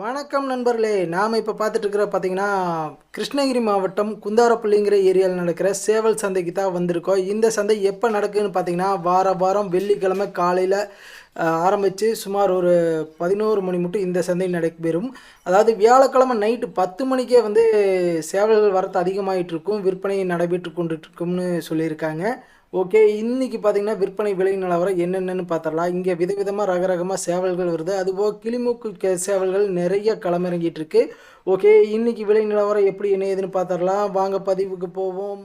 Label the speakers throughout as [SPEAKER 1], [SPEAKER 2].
[SPEAKER 1] வணக்கம் நண்பர்களே நாம் இப்போ பார்த்துட்டு இருக்கிற பார்த்தீங்கன்னா கிருஷ்ணகிரி மாவட்டம் குந்தாரப்பள்ளிங்கிற ஏரியாவில் நடக்கிற சேவல் சந்தைக்கு தான் வந்திருக்கோம். இந்த சந்தை எப்போ நடக்குதுன்னு பார்த்தீங்கன்னா வார வாரம் வெள்ளிக்கிழமை காலையில் ஆரம்பித்து சுமார் ஒரு பதினோரு மணி மட்டும் இந்த சந்தை நடைபெறும். அதாவது வியாழக்கிழமை நைட்டு பத்து மணிக்கே வந்து சேவல்கள் வரத்து அதிகமாகிட்டு இருக்கும் விற்பனை நடைபெற்று கொண்டுட்டு இருக்கும்னு சொல்லியிருக்காங்க. ஓகே இன்னைக்கு பார்த்தீங்கன்னா விற்பனை விலை நிலவரம் என்னென்னு பார்த்துடலாம் இங்கே விதவிதமாக ரகரகமாக சேவல்கள் வருது. அதுபோக கிளிமூக்கு சேவல்கள் நிறைய களமிறங்கிட்டு இருக்கு ஓகே இன்னைக்கு விலை நிலவரம் எப்படி என்ன ஏதுன்னு பார்த்துடலாம் வாங்க பதிவுக்கு போவோம்.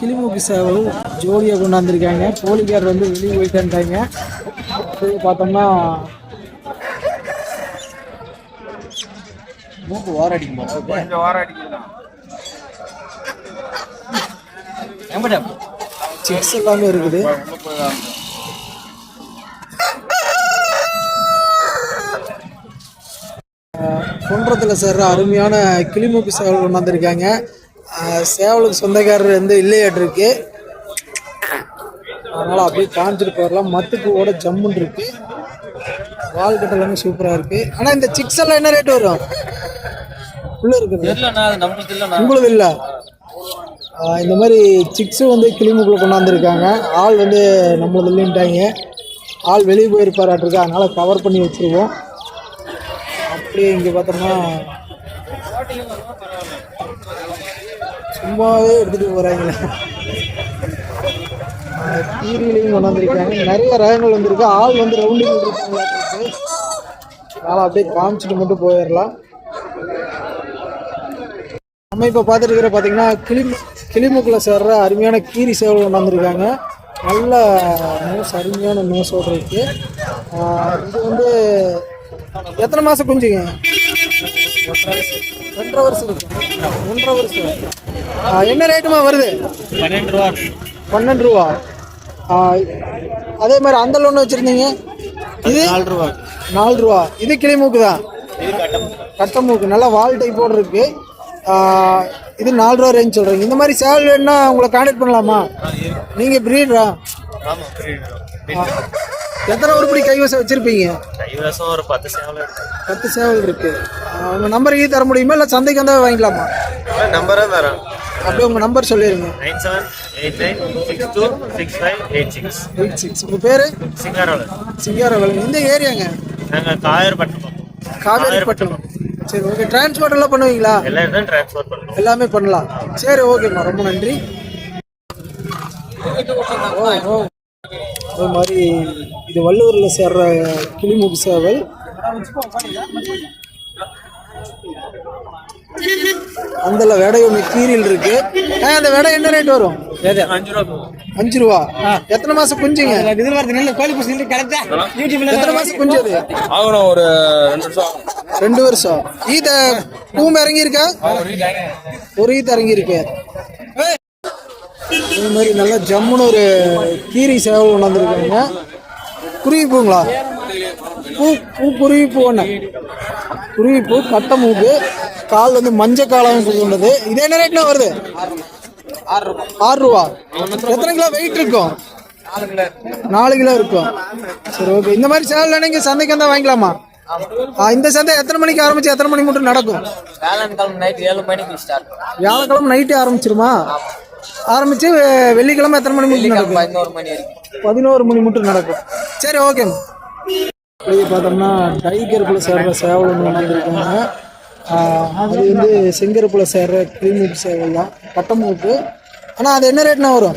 [SPEAKER 1] கிளிமூக்கு சேவலும் ஜோடியாக கொண்டாந்துருக்காங்க. போலிக்கார் வந்து வெளியே போயிட்டு இருந்தாங்க அடுத்தது பார்த்தோம்னா
[SPEAKER 2] மூக்கு வார அடிக்குமா?
[SPEAKER 3] கொஞ்சம்
[SPEAKER 2] எம்படா
[SPEAKER 1] சிக்ஸ் எல்லாமே இருக்குது. குன்றத்தில் சேர்ற அருமையான கிளிமூக்கு சேவல் கொண்டாந்துருக்காங்க அஹ் சேவலுக்கு சொந்தக்காரர் வந்து இல்லையாட்டிருக்கு. அதனால் அப்படியே காமிச்சிட்டு போயிடலாம். மத்துக்கு ஓட ஜம்முன்னு இருக்கு. வால் கட்ட எல்லாமே சூப்பராக இருக்கு. ஆனால் இந்த சிக்ஸ் எல்லாம் என்ன ரேட் வரும்? உள்ள இருக்குது. உங்களுக்கு இல்லை. இந்த மாதிரி சிக்ஸும் வந்து கிளிமுக்குள்ள கொண்டாந்துருக்காங்க. ஆள் வந்து நம்மளது இல்லைன்ட்டாங்க. ஆள் வெளியே போயிருப்பாராட்டிருக்கு. அதனால் கவர் பண்ணி வச்சுருவோம். அப்படியே இங்கே பார்த்தோம்னா சும்மாவே எடுத்துகிட்டு போகிறாங்களே கீரிலையும் கொண்டாந்துருக்காங்க. நிறைய ரகங்கள் வந்திருக்கு. ஆள் வந்து ரவுண்டிங் இருக்காங்களாட்டிருக்கு அதனால் அப்படியே காமிச்சிட்டு மட்டும் போயிடலாம். நம்ம இப்போ பார்த்துட்டு இருக்கிற பார்த்தீங்கன்னா கிளி கிளிமுக்கில் சேர்ற அருமையான கீரி சேவல் கொண்டாந்துருக்காங்க நல்ல நோஸ் அருமையான நோஸோடு இருக்கு. ஆஹ் இது வந்து எத்தனை மாதம் குஞ்சுங்க? ரெண்டரை வருஷம் இருக்கு. ஒன்றரை வருஷம். என்ன ரேட்டுமா வருது?
[SPEAKER 2] பன்னெண்டு ரூபா.
[SPEAKER 1] பன்னெண்டு ரூபா. அதே மாதிரி அந்த ஒன்று வச்சுருந்தீங்க. இது
[SPEAKER 2] நாலு ரூபா.
[SPEAKER 1] நாலு ரூபா. இது கிளிமூக்கு தான்
[SPEAKER 2] இது கட்டம்
[SPEAKER 1] கட்டமூக்கு நல்லா வால் டைப்போடு இருக்கு. ஆஹ் இது நாலு ரூபா ரேஞ்ச் சொல்கிறீங்க இந்த மாதிரி சேவல் வேணுன்னா உங்களை கான்டாக்ட் பண்ணலாமா? நீங்கள் ப்ரீடரா எத்தனை உருப்படி கைவசம் வச்சுருப்பீங்க?
[SPEAKER 2] கைவசம் ஒரு பத்து சேவல் இருக்கு.
[SPEAKER 1] பத்து சேவல் இருக்கு. ஆஹ் உங்க நம்பர் ஈ தர முடியுமா? இல்லை சந்தைக்கு வந்தால் வாங்கிக்கலாமா?
[SPEAKER 2] நம்பரே தரேன்.
[SPEAKER 1] அப்படியே உங்கள் நம்பர் சொல்லிடுங்க
[SPEAKER 2] nine seven eight nine six two six five eight six.
[SPEAKER 1] Eight six உங்கள் பேர்?
[SPEAKER 2] சிங்காரோவில்.
[SPEAKER 1] சிங்காரவேலன் இந்த ஏரியாங்க
[SPEAKER 2] நாங்கள் காயர்பட்டினம்
[SPEAKER 1] காவேரிப்பட்டினம் சரி ஓகே. டிரான்ஸ்போர்ட் எல்லாம் பண்ணுவீங்களா?
[SPEAKER 2] எல்லா இடத்தையும் ட்ரான்ஸ்ஃபர் பண்ணுறோம்
[SPEAKER 1] எல்லாமே பண்ணலாம். சரி ஓகேம்மா. ரொம்ப நன்றி. ஓ ஓ. அது மாதிரி இது வள்ளுவரில் சேர்ற கிளிமுக்கு சேவல். அந்தல விடை ஒன்று கீரில் இருக்கு. ஆ, அந்த விடை என்ன ரேட் வரும்?
[SPEAKER 2] அஞ்சு ரூபா
[SPEAKER 1] அஞ்சு ரூபா? எத்தனை மாசம் குஞ்சுங்க? எத்தனை மாசம் குஞ்சு அது
[SPEAKER 3] ஆகணும் ஒரு ரெண்டு வருஷம்
[SPEAKER 1] ரெண்டு வருஷம். ஈத்த பூம் இறங்கி இருக்கா ஒரு ஈத்த இறங்கி இருக்கு இது மாதிரி நல்லா ஜம்முன்னு ஒரு கீரி சேவல் கொண்டாந்துருக்காங்க குருவி பூங்களா? பூ பூ குருவி பூ ஒன்று குருவி பூ கட்டை மூக்கு. கால் வந்து மஞ்சள் காலம் கொண்டது இது என்ன வருது? ஆறு ரூபா எத்தனை கிலோ வெயிட் இருக்கும்? நாலு கிலோ இருக்கும். சரி ஓகே இந்த மாதிரி சேவல் நீங்க சந்தைக்கு வந்தா வாங்கிக்கலாமா? இந்த சந்தை எத்தனை மணிக்கு ஆரம்பிச்சு எத்தனை மணி மட்டும் நடக்கும்?
[SPEAKER 4] வேளாண்கிழமை நைட் ஏழு மணிக்கு ஸ்டார்ட்
[SPEAKER 1] வியாழக்கிழமை நைட்டே ஆரம்பிச்சிருமா? ஆரம்பிச்சு வெள்ளிக்கிழமை எத்தனை மணி மட்டும் நடக்கும்?
[SPEAKER 4] பதினோரு மணி வரைக்கும்.
[SPEAKER 1] பதினோரு மணி மட்டும் நடக்கும். சரி ஓகே அப்படியே பார்த்தோம்னா டைகருக்குள்ளே சேர்ற சேவல் ஒன்று வந்திருக்காங்க அது வந்து செங்கருப்புல சேர்ற கிரீமிட் சேவல் தான். கட்டமூக்கு ஆனால் அது என்ன ரேட்னா வரும்?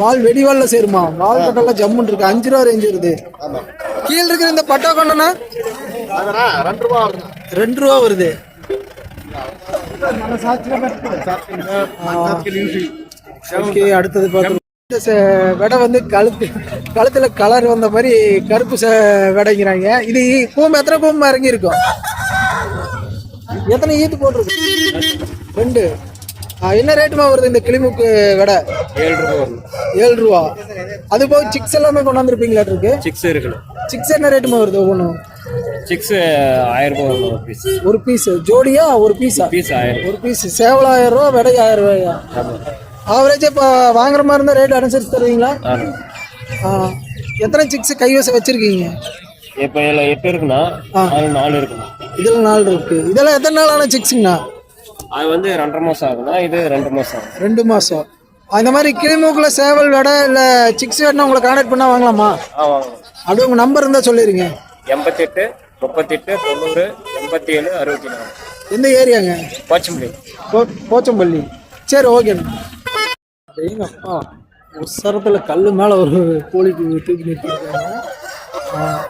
[SPEAKER 1] வால் வெடிவால்ல சேருமா? வால் கட்டெல்லாம் ஜம்முன்னு இருக்கு. அஞ்சு ரூபா ரேஞ்ச் வருது. கீழ இருக்கிற இந்த பட்டா கொண்டனா? ரெண்டு ரூபா வருது. ஓகே அடுத்தது பார்த்து இந்த வெடை வந்து கழுத்து கழுத்துல கலர் வந்த மாதிரி கருப்பு வெடைங்கிறாங்க. இது கூம்பு எத்தனை கூம்பு இறங்கி இருக்கும் எத்தனை ஈத்து போட்டிருக்கு? ரெண்டு. என்ன ரேட்டுமா வருது இந்த கிளிமுக்கு வெடை?
[SPEAKER 3] ஏழு ரூபா
[SPEAKER 1] ஏழு ரூபா. அது போக சிக்ஸ் எல்லாமே கொண்டாந்துருப்பீங்களா இருக்கு?
[SPEAKER 3] சிக்ஸ் இருக்குல்ல
[SPEAKER 1] சிக்ஸ் என்ன ரேட்டுமா வருது ஒவ்வொன்றும்?
[SPEAKER 3] சிக்ஸ் ஆயிரம் ரூபாய் வரும் ஒரு பீஸ்
[SPEAKER 1] ஒரு பீஸ் ஜோடியா? ஒரு பீஸா
[SPEAKER 3] பீஸ் ஆயிரம்.
[SPEAKER 1] ஒரு பீஸ் சேவல் ஆயிரம் ரூபா விடை ஆயிரம் ரூபாயா? ஆவரேஜ் இப்போ வாங்குற மாதிரி இருந்தால் ரேட் அனுசரிச்சு தருவீங்களா? எத்தனை சிக்ஸ் கைவசம் வச்சிருக்கீங்க?
[SPEAKER 3] இப்போ இதில் எட்டு இருக்குண்ணா. அது நாலு இருக்குண்ணா.
[SPEAKER 1] இதில் நாலு இருக்கு. இதெல்லாம் எத்தனை நாள் ஆன சிக்ஸுங்கண்ணா
[SPEAKER 3] அது வந்து ரெண்டரை மாதம் ஆகுதுண்ணா இது ரெண்டு மாதம் ஆகும்.
[SPEAKER 1] ரெண்டு மாதம் அந்த மாதிரி கிளிமூக்கில் சேவல் விடை இல்லை சிக்ஸ் வேணும்னா உங்களை கான்டாக்ட் பண்ணால் வாங்கலாமா?
[SPEAKER 3] ஆ வாங்க
[SPEAKER 1] அப்படியே உங்கள் நம்பர் இருந்தால் சொல்லிடுங்க
[SPEAKER 3] எண்பத்தெட்டு முப்பத்தெட்டு தொண்ணூறு எண்பத்தி ஏழு அறுபத்தி நாலு
[SPEAKER 1] எந்த ஏரியாங்க?
[SPEAKER 3] போச்சம்பள்ளி.
[SPEAKER 1] போ போச்சம்பள்ளி. சரி ஓகேண்ணா எங்கப்பா? உசரத்தில் கல் மேலே ஒரு கோழிக்கு தூக்கி நிறுத்திருக்காங்க.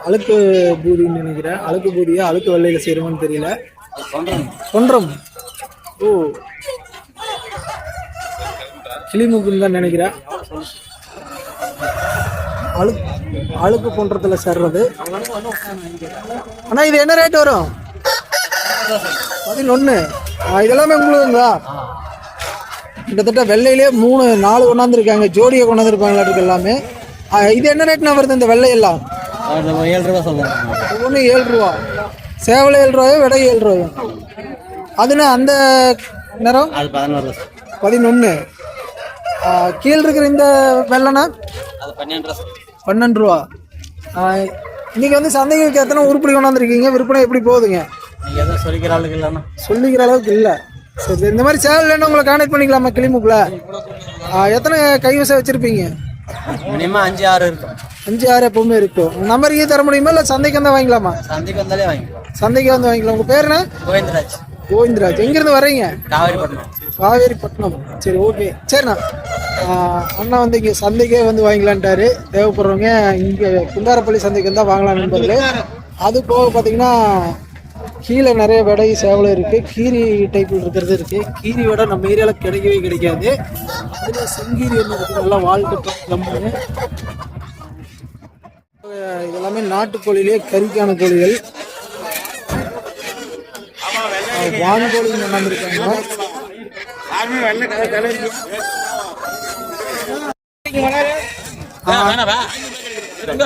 [SPEAKER 1] அழுக்கு பூதின்னு நினைக்கிறேன். அழுக்கு பூதியா அழுக்கு வெள்ளையில் செய்கிறோம்னு தெரியல. கொன்றம். ஓ. கிளிமுக்குன்னு தான் நினைக்கிறேன். அழுக்கு அழுக்கு கொன்றத்தில் சேர்றது. அண்ணா இது என்ன ரேட் வரும்? பதினொன்று இதெல்லாமே உங்களுக்குங்களா கிட்டத்தட்ட வெள்ளையிலே மூணு நாலு கொண்டாந்துருக்காங்க. ஜோடியை கொண்டாந்துருப்பாங்களாட்டுக்கு எல்லாமே. ஆ, இது என்ன ரேட்னா வருது இந்த வெள்ளையெல்லாம்
[SPEAKER 4] ஏழு ரூபா சொல்லுங்க
[SPEAKER 1] ஒன்று ஏழு ரூபா. சேவலை ஏழு ரூபாயோ விடை ஏழு ரூபாயோ? அதுனா அந்த நேரம்
[SPEAKER 4] அது பதினோரு
[SPEAKER 1] பதினொன்று கீழே இருக்கிற இந்த வெள்ளைனா
[SPEAKER 4] அது பன்னெண்டு ரூபா.
[SPEAKER 1] பன்னெண்டு ரூபா. இன்னைக்கு வந்து சந்தைகளுக்கு எத்தனை உருப்படி கொண்டாந்துருக்கீங்க? விற்பனை எப்படி போகுதுங்க?
[SPEAKER 4] நீங்கள் எதுவும் சொல்லிக்கிற இல்லைண்ணா.
[SPEAKER 1] சொல்லிக்கிற அளவுக்கு இல்லை. சரி. இந்த மாதிரி சேவல் வேணும் உங்களை கான்டாக்ட் பண்ணிக்கலாமா கிளிமுக்கில்? எத்தனை கைவசம் வச்சுருப்பீங்க?
[SPEAKER 4] மினிமம் அஞ்சு ஆறு இருக்கும்.
[SPEAKER 1] அஞ்சு ஆறு எப்பவுமே இருக்கும். உங்கள் நம்பருக்கு தர முடியுமா இல்லை சந்தைக்கு வந்தால் வாங்கிக்கலாமா?
[SPEAKER 4] சந்தைக்கு வந்தாலே வாங்கிக்கலாம்.
[SPEAKER 1] சந்தைக்கு வந்து வாங்கிக்கலாம். உங்கள் பேர் என்ன?
[SPEAKER 4] கோவிந்தராஜ்.
[SPEAKER 1] கோவிந்தராஜ். எங்கேருந்து வர்றீங்க?
[SPEAKER 4] காவேரிப்பட்டினம்.
[SPEAKER 1] காவேரிப்பட்டினம். சரி ஓகே சரிண்ணா. அண்ணா வந்து இங்கே சந்தைக்கே வந்து வாங்கிக்கலான்ட்டாரு. தேவைப்படுறவங்க இங்கே குந்தாரப்பள்ளி சந்தைக்கு வந்தால் வாங்கலாம் நண்பர்களே அது போக பார்த்தீங்கன்னா கீழே நிறைய விடை சேவலம் இருக்குது கீரி டைப்பில் இருக்கிறது இருக்குது கீரி விடை நம்ம ஏரியாவில் கிடைக்கவே கிடைக்காது. அதில் செங்கீரி ஒன்று இருக்குது நல்லா வால் கட்டம் இதெல்லாமே நாட்டுக்கோழிலே கறிக்கான கோழிகள். வான்கோழி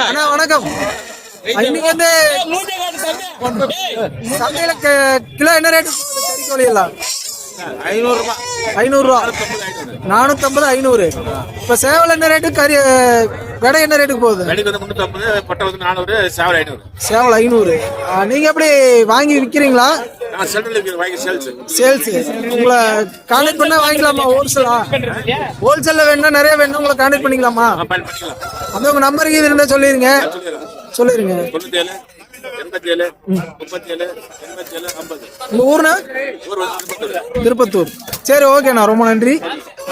[SPEAKER 1] அண்ணா வணக்கம். இன்னைக்கு வந்து சந்தையில கிலோ என்ன ரேட் கறிக்கோழி எல்லாம் ஐநூறுரூவா. ஐநூறுரூவா. நானூற்றம்பது ஐநூறு. இப்போ சேவல் என்ன ரேட்டு கறி விடை என்ன ரேட்டுக்கு போகுது?
[SPEAKER 2] வெடிக்கு வந்து முந்நூற்றம்பது பட்டை வந்து நானூறு சேவல் ஐநூறு.
[SPEAKER 1] சேவல் ஐநூறு. நீங்கள் எப்படி வாங்கி விற்கிறீங்களா
[SPEAKER 2] சேல்ஸ்
[SPEAKER 1] உங்களை கான்டாக்ட் பண்ணா வாங்கிக்கலாமா? ஹோல்சேலா ஹோல்சேல்ல வேணும்னா நிறைய வேணும் உங்களை கான்டாக்ட் பண்ணிக்கலாமா? அந்த உங்க நம்பருக்கு இருந்தா சொல்லிருங்க. சொல்லிருங்க.
[SPEAKER 2] தொண்ணூத்தேழு எண்பத்தி ஏழு முப்பத்தி ஏழு எண்பத்தி ஏழு ஐம்பது
[SPEAKER 1] உங்க ஊர்னா
[SPEAKER 2] திருப்பத்தூர்.
[SPEAKER 1] சரி ஓகேண்ணா ரொம்ப நன்றி.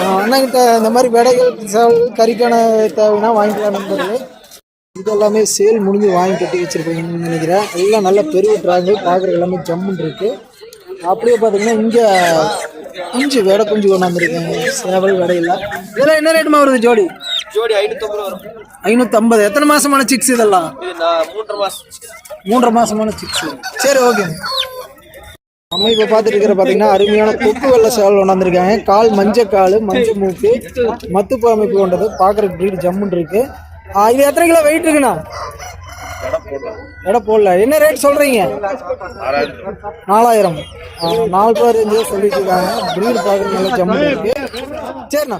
[SPEAKER 1] ஆஹ் அண்ணாகிட்ட இந்த மாதிரி விடைகள் சேவல் கறிக்கான தேவைன்னா வாங்கிக்கலாம் நண்பர்களே இது எல்லாமே சேல் முடிஞ்சு வாங்கி கட்டி வச்சிருப்பீங்கன்னு நினைக்கிறேன். எல்லாம் நல்ல பெரிய ட்ராங்கு பார்க்குற எல்லாமே ஜம்முன்னு இருக்கு. அப்படியே பார்த்தீங்கன்னா இங்கே குஞ்சு வேடை குஞ்சு கொண்டாந்துருக்காங்க சேவல் விடையில. இதெல்லாம் என்ன ரேட்டுமா வருது ஜோடி?
[SPEAKER 4] ஜோடி ஐநூற்றம்பது வரும்.
[SPEAKER 1] ஐநூற்றம்பது எத்தனை மாசமான சிக்ஸ் இதெல்லாம்?
[SPEAKER 4] மூன்றரை மாதம்
[SPEAKER 1] மூன்றரை மாசமான சிக்ஸ் சரி ஓகே நம்ம இப்போ பார்த்துட்டு இருக்கிற பார்த்தீங்கன்னா அருமையான கொக்கு வெள்ளை சேவல் கொண்டாந்துருக்காங்க கால் மஞ்சள் கால் மஞ்சள் மூக்கு மத்துப்பு அமைப்பு கொண்டது பார்க்குறக்கு ப்ரீட் ஜம்முன்னு இருக்கு. இது எத்தனை கிலோ வெயிட் இருக்குண்ணா? எடை போடல. என்ன ரேட் சொல்றீங்க? நாலாயிரம். நாலு பேர் இருந்து சொல்லிட்டு இருக்காங்க. ப்ரீட் பார்க்குறது நல்லா ஜம்முன்னு இருக்கு. சரிண்ணா.